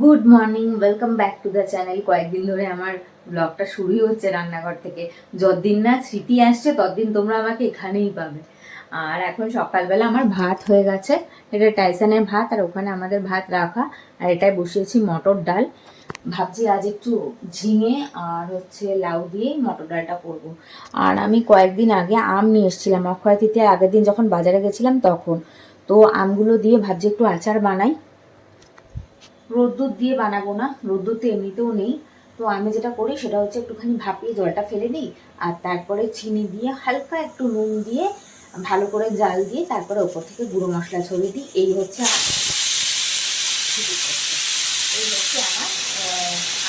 Good morning welcome back to the channel কয়েকদিন ধরে আমার ব্লগটা শুরুই হচ্ছে রান্নাঘর থেকে। যতদিন না স্মৃতি আসছে, ততদিন তোমরা আমাকে এখানেই পাবে। আর এখন সকালবেলা আমার ভাত হয়ে গেছে। এটা টাইসানের ভাত, আর ওখানে আমাদের ভাত রাখা। আর এটায় বসিয়েছি মটর ডাল। ভাবছি আজ একটু ঝিঙে আর হচ্ছে লাউ দিয়ে মটর ডালটা করব। আর আমি কয়েকদিন আগে আম নিয়ে এসেছিলাম। অক্ষয় তৃতীয়ার আগের দিন যখন বাজারে গেছিলাম তখন। তো আমগুলো দিয়ে ভাবছি একটু আচার বানাই। রোদ্দুর দিয়ে বানাবো না, রোদ্দুর তো এমনিতেও নেই। তো আমি যেটা করি সেটা হচ্ছে একটুখানি ভাপিয়ে জলটা ফেলে দিই, আর তারপরে চিনি দিয়ে হালকা একটু নুন দিয়ে ভালো করে জাল দিয়ে তারপরে ওপর থেকে গুঁড়ো মশলা ছড়িয়ে দিই। এই হচ্ছে এই হচ্ছে আমার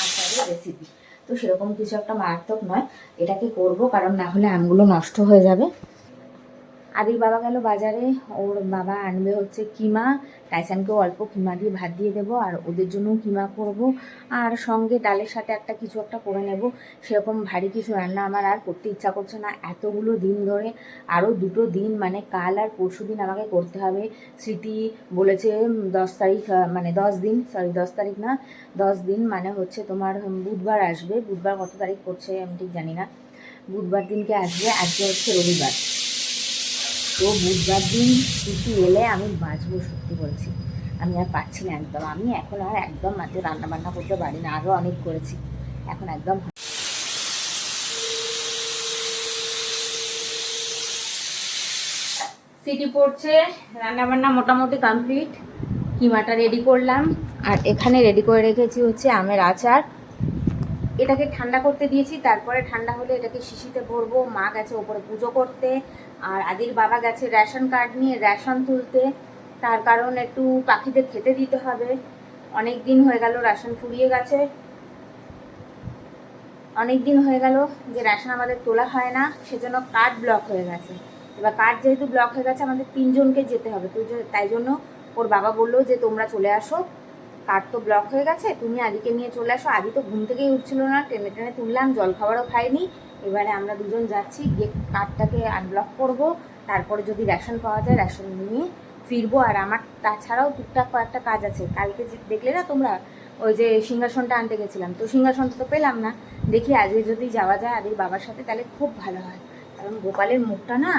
আচারের রেসিপি তো সেরকম কিছু একটা মারাত্মক নয়, এটাকে করব, কারণ না হলে আমগুলো নষ্ট হয়ে যাবে। আদির বাবা গেল বাজারে, ওর বাবা আনবে হচ্ছে কিমা। টাইসানকেও অল্প কিমা দিয়ে ভাত দিয়ে দেবো, আর ওদের জন্যও কিমা করব। আর সঙ্গে ডালের সাথে একটা কিছু একটা করে নেব। সেরকম ভারী কিছু রান্না আমার আর করতে ইচ্ছা করছে না। এতগুলো দিন ধরে, আরও দুটো দিন মানে কাল আর পরশু দিন আমাকে করতে হবে। স্মৃতি বলেছে দশ তারিখ মানে দশ দিন সরি দশ তারিখ না, দশ দিন মানে হচ্ছে তোমার বুধবার আসবে। বুধবার কত তারিখ করছে আমি ঠিক জানি না। বুধবার দিনকে আসবে, আজকে হচ্ছে রবিবার। তো বুধবার দিন ছুটি এলে আমি বাঁচবো সত্যি বলছি। আমি আর পাচ্ছি না একদম। আমি এখন আর একদম মাঝে রান্না বান্না করতে পারি না। আরও অনেক করেছি। এখন একদম সিটি পড়ছে রান্না বান্না মোটামুটি কমপ্লিট। কিমাটা রেডি করলাম। আর এখানে রেডি করে রেখেছি হচ্ছে আমের আচার। এটাকে ঠান্ডা করতে দিয়েছি, তারপরে ঠান্ডা হলে এটাকে শিশিতে ভরবো। মা গেছে ওপরে পুজো করতে। আর আদির বাবা গেছে রেশন কার্ড নিয়ে, রেশন তুলতে। তার কারণ একটু পাখিদের খেতে দিতে হবে। অনেক দিন হয়ে গেল রেশন ফুরিয়ে গেছে। অনেক দিন হয়ে গেল যে রেশন আমাদের তোলা হয় না, সেজন্য কার্ড ব্লক হয়ে গেছে। এবার কার্ড যেহেতু ব্লক হয়ে গেছে, আমাদের তিনজনকে যেতে হবে। তো তাই জন্য ওর বাবা বলল যে, তোমরা চলে আসো। কার্ড তো ব্লক হয়ে গেছে, তুমি আদিকে নিয়ে চলে আসো। আদি তো ঘুম থেকেই উঠছিল না, টেনে টেনে তুললাম জল খাবারও খাইনি। এবারে আমরা দুজন যাচ্ছি, গিয়ে কার্ডটাকে আনব্লক করব, তারপরে যদি রেশন পাওয়া যায় রেশন নিয়ে ফিরবো। আর আমার তাছাড়াও টুকটাক কয়েকটা কাজ আছে। কালকে দেখলে না তোমরা, ওই যে সিংহাসনটা আনতে গেছিলাম। তো সিংহাসনটা তো পেলাম না। দেখি আজকে যদি যাওয়া যায় আদির বাবার সাথে, তাহলে খুব ভালো হয়। কারণ গোপালের মুখটা না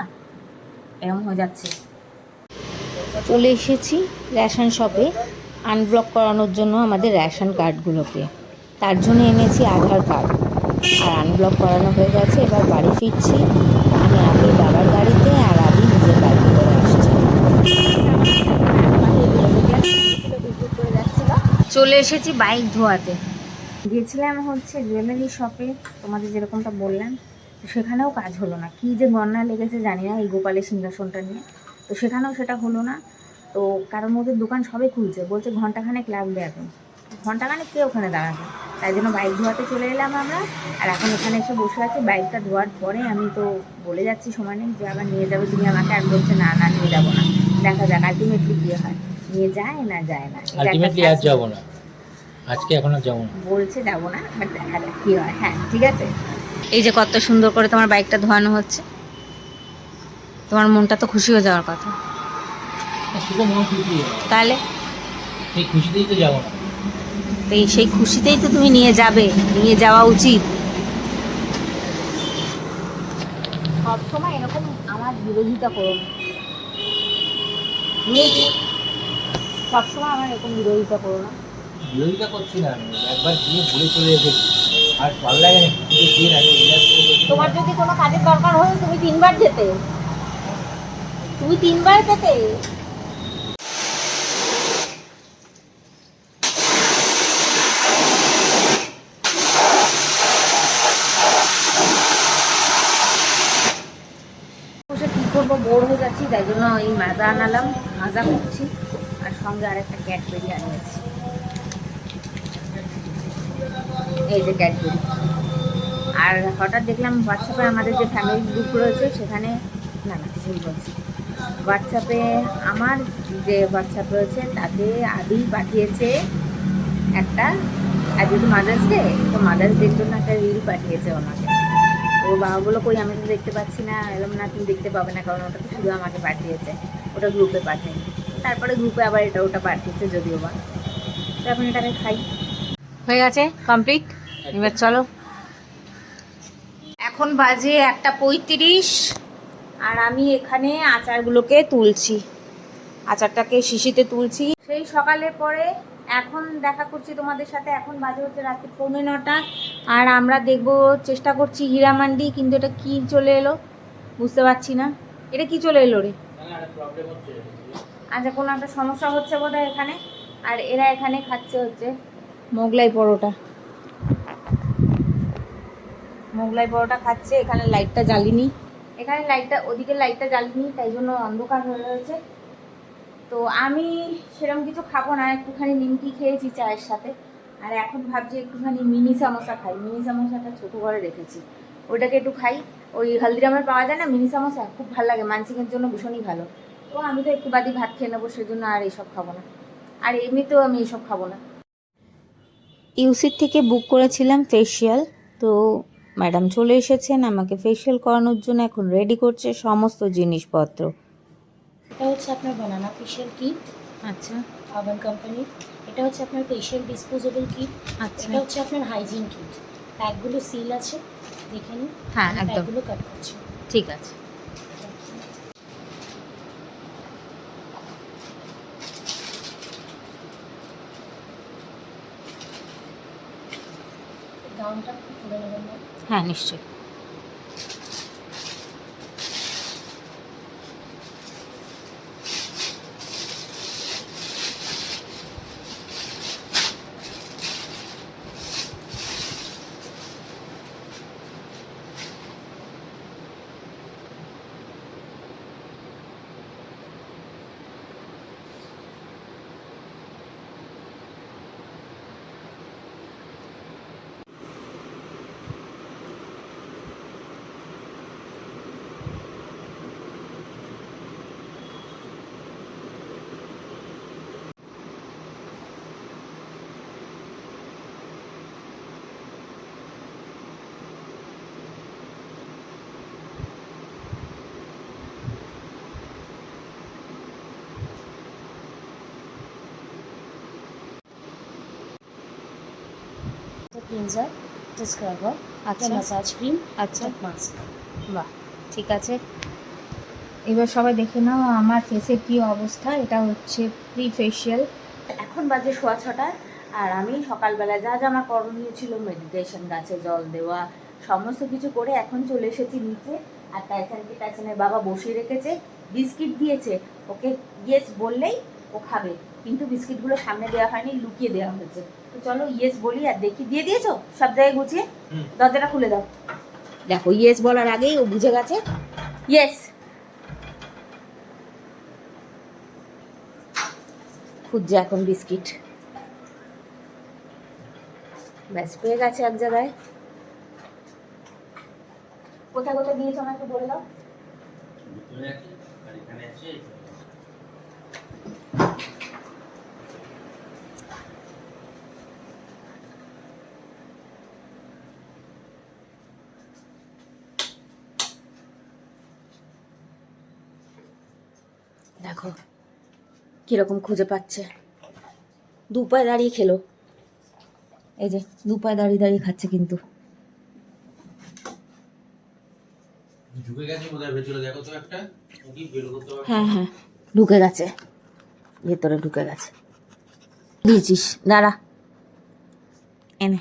এরম হয়ে যাচ্ছে। চলে এসেছি রেশন শপে আনব্লক করানোর জন্য আমাদের রেশন কার্ডগুলোকে তার জন্য এনেছি আধার কার্ড আর আনব্লক করানো হয়ে গেছে। এবার বাড়ি ফিরছি। আমি আদির বাবার গাড়িতে আর আদি নিজের গাড়িতে করে আসছি। চলে এসেছি বাইক ধোয়াতে। গেছিলাম হচ্ছে জুয়েলারি শপে। তোমাদের যেরকমটা বললাম, তো সেখানেও কাজ হলো না। কি যে গন্না লেগেছে জানি না এই গোপালের সিংহাসনটা নিয়ে। তো সেখানেও সেটা হলো না। তো কারণ ওদের দোকান সবে খুলছে। বলছে ঘন্টাখানেক লাগবে এখন। ঘন্টাখানেক কে ওখানে দাঁড়াবে? তাই জন্য বাইক ধোয়াতে চলে এলাম আমরা। আর এখন এখানে এসে বসে আছি। বাইকটা ধোয়ার পরে আমি তো বলে যাচ্ছি সমানে যে আবার নিয়ে যাবে। তুমি আমাকে আর বলছে না না নিয়ে যাব না। দেখা যাক আলটিমেটলি কী হয়? নিয়ে যায় না যায় না? আলটিমেটলি আজ suspense। যাব না। আজকে এখন আর যাব না। বলছে যাব না বাট দেখা যাক কী হয়। হ্যাঁ ঠিক আছে। এই যে কত সুন্দর করে তোমার বাইকটা ধোয়ানো হচ্ছে। তোমার মনটা তো খুশি হয়ে যাওয়ার কথা। খুশি তাহলে? এই খুশিতেই তো যাব না। তো এই সেই খুশিতেই তো তুমি নিয়ে যাবে নিয়ে যাওয়া উচিত। সবসময় এরকম আমার বিরোধিতা করো? সবসময় আমার এরকম বিরোধিতা করো না। বিরোধিতা করছি না আমি একবার গিয়ে বলে চলে এসেছি। আর ভালো লাগে না কিছু দিন আগে তোমার যদি কোনো কাজের দরকার হয় তুমি তিনবার যেতে। তুমি তিনবার যেতে। বসে কী করব? বোর হয়ে যাচ্ছি তাই জন্য এই মাজা আনালাম। মাজা করছি, আর সঙ্গে আরেকটা ক্যাডবেরি আনিয়েছি। এই যে ক্যাডবেরি আর হঠাৎ দেখলাম হোয়াটসঅ্যাপে আমাদের যে ফ্যামিলি গ্রুপ রয়েছে, সেখানে না না ভুল বলছি। হোয়াটসঅ্যাপে আমার যে হোয়াটসঅ্যাপ রয়েছে, তাতে আদি পাঠিয়েছে একটা, আর যেহেতু মাদার্স ডে তো মাদার্স ডের জন্য একটা রিল পাঠিয়েছে ওনাকে ও বাবা বলো কই আমি তো দেখতে পাচ্ছি না এরকম না তুমি দেখতে পাবে না, কারণ ওটা তো শুধু আমাকে পাঠিয়েছে। ওটা গ্রুপে পাঠিয়েছে। তারপরে গ্রুপে আবার এটা ওটা পাঠিয়েছে যদিও বা। তো এখন এটাকে খাই। হয়ে গেছে? কমপ্লিট এবার চলো। এখন বাজে একটা পঁয়ত্রিশ, আর আমি এখানে আচারগুলোকে তুলছি। আচারটাকে শিশিতে তুলছি। সেই সকালে পরে এখন দেখা করছি তোমাদের সাথে। এখন বাজে হচ্ছে রাত্রি পৌনে নটা। আর আমরা দেখব, চেষ্টা করছি হীরামান্ডি, কিন্তু এটা কি চলে এলো? বুঝতে পারছি না। এটা কি চলে এলো রে? আচ্ছা কোনো একটা সমস্যা হচ্ছে বোধহয় এখানে। আর এরা এখানে খাচ্ছে হচ্ছে মোগলাই পরোটা। মোগলাই পরোটা খাচ্ছে, এখানে লাইটটা জ্বালিনি। এখানে লাইটটা ওদিকে লাইটটা জ্বালিনি, তাই জন্য অন্ধকার হয়ে রয়েছে। তো আমি সেরকম কিছু খাব না, একটুখানি নিমকি খেয়েছি চায়ের সাথে। আর এখন ভাবছি একটুখানি মিনি সামোসা খাই। মিনি সামোসাটা ছোটো করে রেখেছি। ওইটাকে একটু খাই। ওই হালদিরামের পাওয়া যায় না? মিনি সামোসা খুব ভালো লাগে। মানসিকের জন্য ভীষণই ভালো। তো আমি তো একটু বাদি ভাত খেয়ে নেব, সেজন্য আর এইসব খাব না। আর এমনিতেও আমি এইসব খাব না। ইউসির থেকে বুক করেছিলাম ফেসিয়াল তো ম্যাডাম চলে এসেছেন। আমাকে ফেসিয়াল করানোর জন্য এখন রেডি করছে সমস্ত জিনিসপত্র। এটা হচ্ছে আপনার বানানা ফেশিয়াল কিট আচ্ছা। আবান কোম্পানি এটা হচ্ছে আপনার ফেশিয়াল ডিসপোজেবল কিট আচ্ছা। এটা হচ্ছে আপনার হাইজিন কিট প্যাকগুলো সিল আছে দেখে নিন। হ্যাঁ একদম। প্যাকগুলো কাট করছে। ঠিক আছে। গাউনটা হ্যাঁ নিশ্চয়ই। ক্লিনজার এটা স্ক্রাবার আচ্ছা মাসাজ ক্রিম আচ্ছা। মাস্ক বাহ ঠিক আছে। এবার সবাই দেখে নাও আমার ফেসের কি অবস্থা। এটা হচ্ছে প্রি ফেশিয়াল এখন বাজে সোয়া ছটা আর আমি সকালবেলা যা যা আমার করণীয় ছিল মেডিটেশন গাছে জল দেওয়া সমস্ত কিছু করে এখন চলে এসেছি নিচে। আর টাইসানকে টাইসানের বাবা বসিয়ে রেখেছে বিস্কিট দিয়েছে। ওকে ইয়েস বললেই ও খাবে কিন্তু বিস্কিটগুলো সামনে দেওয়া হয়নি লুকিয়ে দেওয়া হয়েছে। তো চলো ইয়েস বলি আর দেখি। দিয়ে দিয়েছ? সব জায়গায় গুছিয়ে। দরজাটা খুলে দাও। দেখো ইয়েস বলার আগেই ও বুঝে গেছে। ইয়েস খুঁজছে এখন বিস্কিট। ব্যাস পেয়ে গেছে এক জায়গায়। কোথায় কোথায় দিয়েছ আমাকে বলে দাও ভিতরে আছে আর এখানে আছে দেখো কীরকম খুঁজে পাচ্ছে? দু পায়ে দাঁড়িয়ে খেলো। এই যে দু পায়ে দাঁড়িয়ে দাঁড়িয়ে খাচ্ছে কিন্তু। হ্যাঁ হ্যাঁ ঢুকে গেছে। ভেতরে ঢুকে গেছে। দিয়েছিস দাঁড়া। এনে।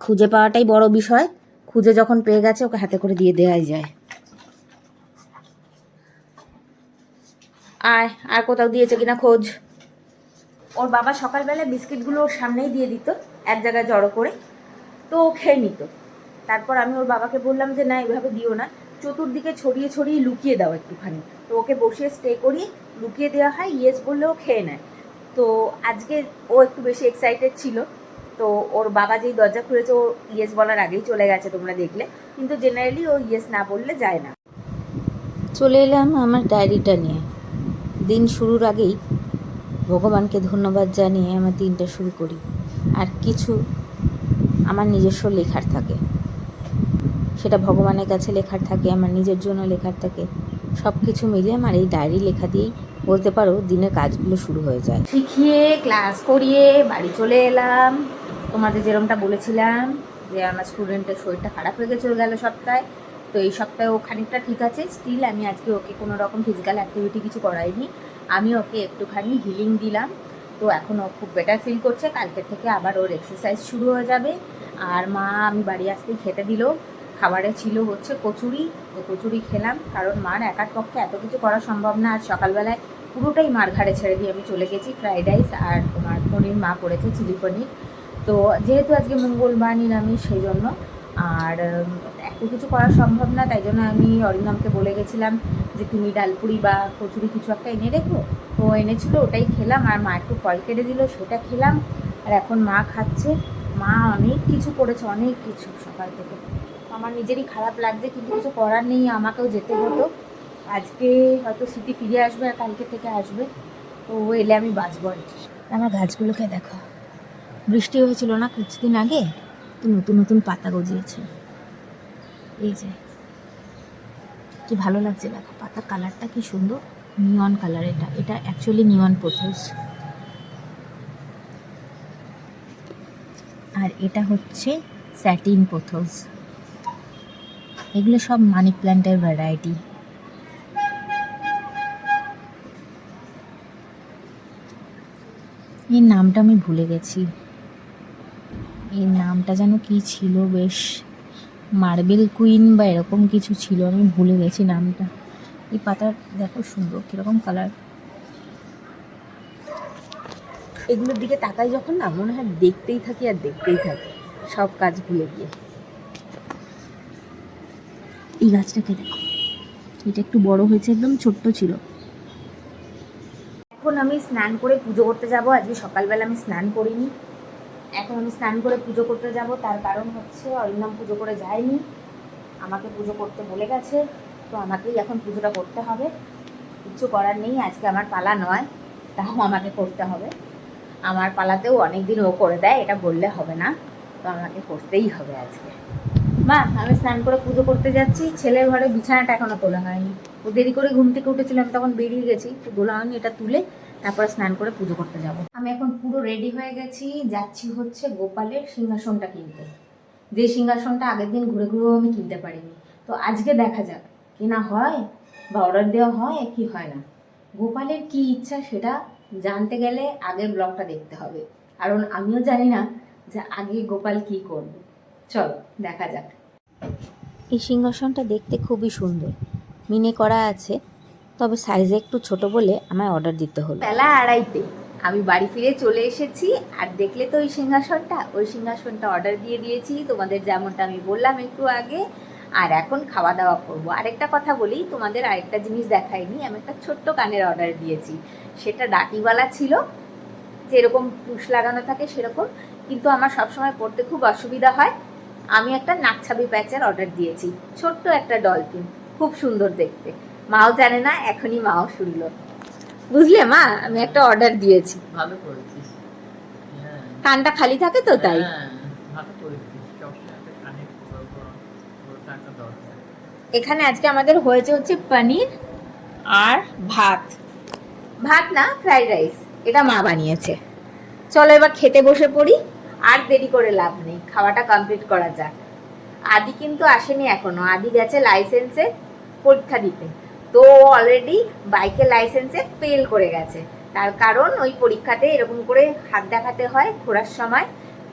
খুঁজে পাওয়াটাই বড় বিষয়। খুঁজে যখন পেয়ে গেছে ওকে হাতে করে দিয়ে দেওয়াই যায়। আয় আর কোথাও দিয়েছে কিনা খোঁজ। ওর বাবা সকালবেলা বিস্কিটগুলো ওর সামনেই দিয়ে দিত এক জায়গায় জড়ো করে। তো ও খেয়ে নিত। তারপর আমি ওর বাবাকে বললাম যে না এভাবে দিও না। চতুর্দিকে ছড়িয়ে ছড়িয়ে লুকিয়ে দাও একটুখানি। তো ওকে বসিয়ে স্টে করি লুকিয়ে দেওয়া হয় ইয়েস বললেও খেয়ে নেয়। তো আজকে ও একটু বেশি এক্সাইটেড ছিল। তো ওর বাবা যেই দরজা খুলেছে ও ইয়েস বলার আগেই চলে গেছে তোমরা দেখলে। কিন্তু জেনারেলি ও ইয়েস না বললে যায় না। চলে এলাম আমার ডায়েরিটা নিয়ে। দিন শুরুর আগেই ভগবানকে ধন্যবাদ জানিয়ে আমার দিনটা শুরু করি। আর কিছু আমার নিজস্ব লেখার থাকে। সেটা ভগবানের কাছে লেখার থাকে, আমার নিজের জন্য লেখার থাকে। সব কিছু মিলে আমার এই ডায়েরি লেখা দিয়েই বলতে পারো দিনের কাজগুলো শুরু হয়ে যায়। শিখিয়ে, ক্লাস করিয়ে বাড়ি চলে এলাম। তোমাদের যেরকমটা বলেছিলাম যে আমার স্টুডেন্টের শরীরটা খারাপ হয়ে গেছিল গেল সপ্তাহে। তো এই সপ্তাহে ও খানিকটা ঠিক আছে। স্টিল আমি আজকে ওকে কোনো রকম ফিজিক্যাল অ্যাক্টিভিটি কিছু করাইনি। আমি ওকে একটুখানি হিলিং দিলাম। তো এখন ও খুব বেটার ফিল করছে। কালকে থেকে আবার ওর এক্সারসাইজ শুরু হয়ে যাবে। আর মা আমি বাড়ি আসতেই খেতে দিল। খাবারে ছিল হচ্ছে কচুরি। তো কচুরি খেলাম। কারণ মার একার পক্ষে এত কিছু করা সম্ভব না। আর সকালবেলায় পুরোটাই মার ঘাড়ে ছেড়ে দিয়ে আমি চলে গেছি ফ্রাইড রাইস আর তোমার পনির। মা করেছে চিলি পনির। তো যেহেতু আজকে মঙ্গলবার নিরামিষ, সেই জন্য। আর এত কিছু করা সম্ভব না, তাই জন্য আমি অরিন্দমকে বলে গেছিলাম যে তুমি ডালপুরি বা কচুরি কিছু একটা এনে রেখো। তো এনেছিল, ওটাই খেলাম, আর মা একটু ফল কেটে দিল, সেটা খেলাম। আর এখন মা খাচ্ছে। মা অনেক কিছু করেছে, অনেক কিছু সকাল থেকে। আমার নিজেরই খারাপ লাগছে, কিন্তু কিছু করার নেই, আমাকেও যেতে হতো। আজকে হয়তো স্মৃতি ফিরে আসবে আর কালকে থেকে আসবে। তো এলে আমি বাঁচবো আর কি। আমার গাছগুলোকে দেখো। বৃষ্টি হয়েছিল না কিছুদিন আগে? তো নতুন নতুন পাতা গজিয়েছে। এই যে, কি ভালো লাগছে দেখো, পাতার কালারটা কি সুন্দর নিয়ন কালার এটা এটা অ্যাকচুয়ালি নিয়ন পোথোস আর এটা হচ্ছে স্যাটিন পোথোস এগুলো সব মানি প্ল্যান্টের ভ্যারাইটি এর নামটা আমি ভুলে গেছি। এর নামটা যেন কি ছিল, বেশ। মার্বেল কুইন বা এরকম কিছু ছিল, আমি ভুলে গেছি নামটা। এই পাতার দেখো সুন্দর কীরকম কালার এগুলোর দিকে তাকাই যখন না, মনে হয় দেখতেই থাকি আর দেখতেই থাকি, সব কাজ ভুলে গিয়ে। এই গাছটাকে দেখো, এটা একটু বড় হয়েছে, একদম ছোট্ট ছিল। এখন আমি স্নান করে পুজো করতে যাব, আজকে সকালবেলা আমি স্নান করিনি। এখন আমি স্নান করে পুজো করতে যাব, তার কারণ হচ্ছে অরিন্দম পুজো করে যায়নি। আমাকে পুজো করতে বলে গেছে, তো আমাকেই এখন পুজোটা করতে হবে। কিছু করার নেই, আজকে আমার পালা নয়, তাও আমাকে করতে হবে। আমার পালাতেও অনেক দিন ও করে দেয়, এটা বললে হবে না, তো আমাকে করতেই হবে আজকে। মা, আমি স্নান করে পুজো করতে যাচ্ছি, ছেলের ঘরে বিছানাটা এখনও তোলা হয়নি। ও দেরি করে ঘুম থেকে উঠেছিল, আমি তখন বেরিয়ে গেছি, তো তোলা হয়নি, এটা তুলে তারপরে স্নান করে পুজো করতে যাব। আমি এখন পুরো রেডি হয়ে গেছি। যাচ্ছি হচ্ছে গোপালের সিংহাসনটা কিনতে। যে সিংহাসনটা আগের দিন ঘুরে ঘুরেও আমি কিনতে পারিনি। তো আজকে দেখা যাক কেনা হয়, বা অর্ডার দেওয়া হয় কি হয় না। গোপালের কি ইচ্ছা সেটা জানতে গেলে আগের ব্লগটা দেখতে হবে। কারণ আমিও জানি না যে আগে গোপাল কি করবে। চলো, দেখা যাক। এই সিংহাসনটা দেখতে খুবই সুন্দর। মিনে করা আছে। তবে সাইজে একটু ছোট বলে আমায় অর্ডার দিতে হলো। বেলা আড়াইতে। আমি বাড়ি ফিরে চলে এসেছি আর দেখলে তো ওই সিংহাসনটা। ওই সিংহাসনটা অর্ডার দিয়ে দিয়েছি। তোমাদের যেমনটা আমি বললাম একটু আগে। আর এখন খাওয়া দাওয়া করব। আরেকটা কথা বলি, তোমাদের আরেকটা জিনিস দেখাইনি। আমি একটা ছোট্ট কানের অর্ডার দিয়েছি। সেটা ডাটিওয়ালা ছিল। যেরকম পুষ লাগানো থাকে সেরকম। কিন্তু আমার সবসময় পড়তে খুব অসুবিধা হয়। আমি একটা নাকছাবি প্যাচের অর্ডার দিয়েছি। ছোট্ট একটা ডলফিন খুব সুন্দর দেখতে। মাও জানে না এখনই মাও শুনলো। বুঝলে মা? আমি একটা অর্ডার দিয়েছি। ভালো করেছিস। হ্যাঁ। কানটা খালি থাকে তো তাই। হ্যাঁ, এখানে আজকে আমাদের হয়েছে হচ্ছে পনির আর ভাত। ভাত না ফ্রাইড রাইস এটা মা বানিয়েছে। চলো এবার খেতে বসে পড়ি আর দেরি করে লাভ নেই। খাওয়াটা কমপ্লিট করা যাক। আদি কিন্তু আসেনি এখনও। আদি গেছে লাইসেন্সে পরীক্ষা দিতে। তো অলরেডি বাইকের লাইসেন্সে ফেল করে গেছে। তার কারণ ওই পরীক্ষাতে এরকম করে হাত দেখাতে হয় ঘোরার সময়।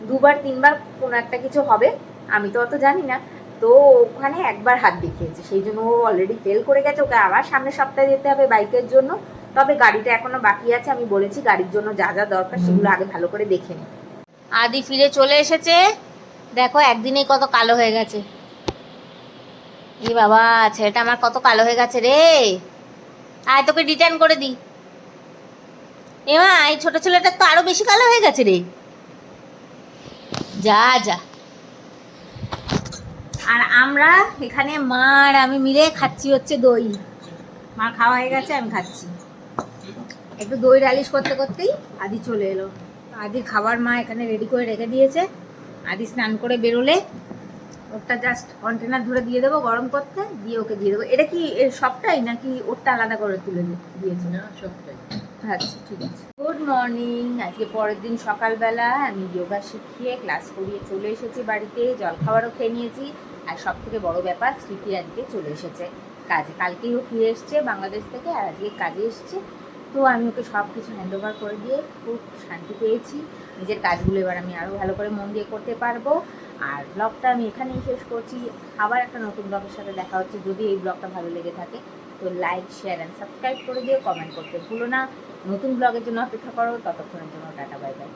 দুবার, তিনবার কোনো একটা কিছু হবে, আমি তো অত জানি না। তো ওখানে একবার হাত দেখিয়েছে, সেই জন্য ও অলরেডি ফেল করে গেছে। ওকে আবার সামনের সপ্তাহে যেতে হবে বাইকের জন্য। তবে গাড়িটা এখনও বাকি আছে, আমি বলেছি গাড়ির জন্য যা যা দরকার সেগুলো আগে ভালো করে দেখে নে। আদি ফিরে চলে এসেছে। দেখো, একদিনেই কত কালো হয়ে গেছে। এ বাবা, ছেলেটা আমার কত কালো হয়ে গেছে রে। আয়, তোকে রিটার্ন করে দিই। এমা এই ছোট ছেলেটা তো আরও বেশি কালো হয়ে গেছে রে। যা যা। আর আমরা এখানে মার আমি মিলে খাচ্ছি হচ্ছে দই। মার খাওয়া হয়ে গেছে, আমি খাচ্ছি। একটু দই রালিশ করতে করতেই আদি চলে এলো। আদির খাবার মা এখানে রেডি করে রেখে দিয়েছে। আদি স্নান করে বেরোলে ওটা জাস্ট কন্টেনার ধরে দিয়ে দেবো গরম করতে দিয়ে ওকে দিয়ে দেবো। এটা কি এর সবটাই নাকি ওরটা আলাদা করে তুলে দিয়েছ? না সবটাই। আচ্ছা ঠিক আছে। গুড মর্নিং আজকে পরের দিন সকালবেলা আমি যোগা শিখিয়ে ক্লাস করিয়ে চলে এসেছি বাড়িতে জলখাবারও খেয়ে নিয়েছি। আর সব থেকে বড় ব্যাপার স্মৃতি আজকে চলে এসেছে। কাজে কালকেই ও ফিরে এসছে বাংলাদেশ থেকে আর আজকে কাজে এসছে। তো আমি ওকে সব কিছু হ্যান্ড ওভার করে দিয়ে খুব শান্তি পেয়েছি। নিজের কাজগুলো এবার আমি আরও ভালো করে মন দিয়ে করতে পারব। আর ব্লগটা আমি এখানেই শেষ করছি। আবার একটা নতুন ব্লগের সাথে দেখা হচ্ছে যদি এই ব্লগটা ভালো লেগে থাকে। তো লাইক শেয়ার অ্যান্ড সাবস্ক্রাইব করে দিও কমেন্ট করতে ভুলো না। নতুন ব্লগের জন্য অপেক্ষা করো, ততক্ষণের জন্য টাটা বাই বাই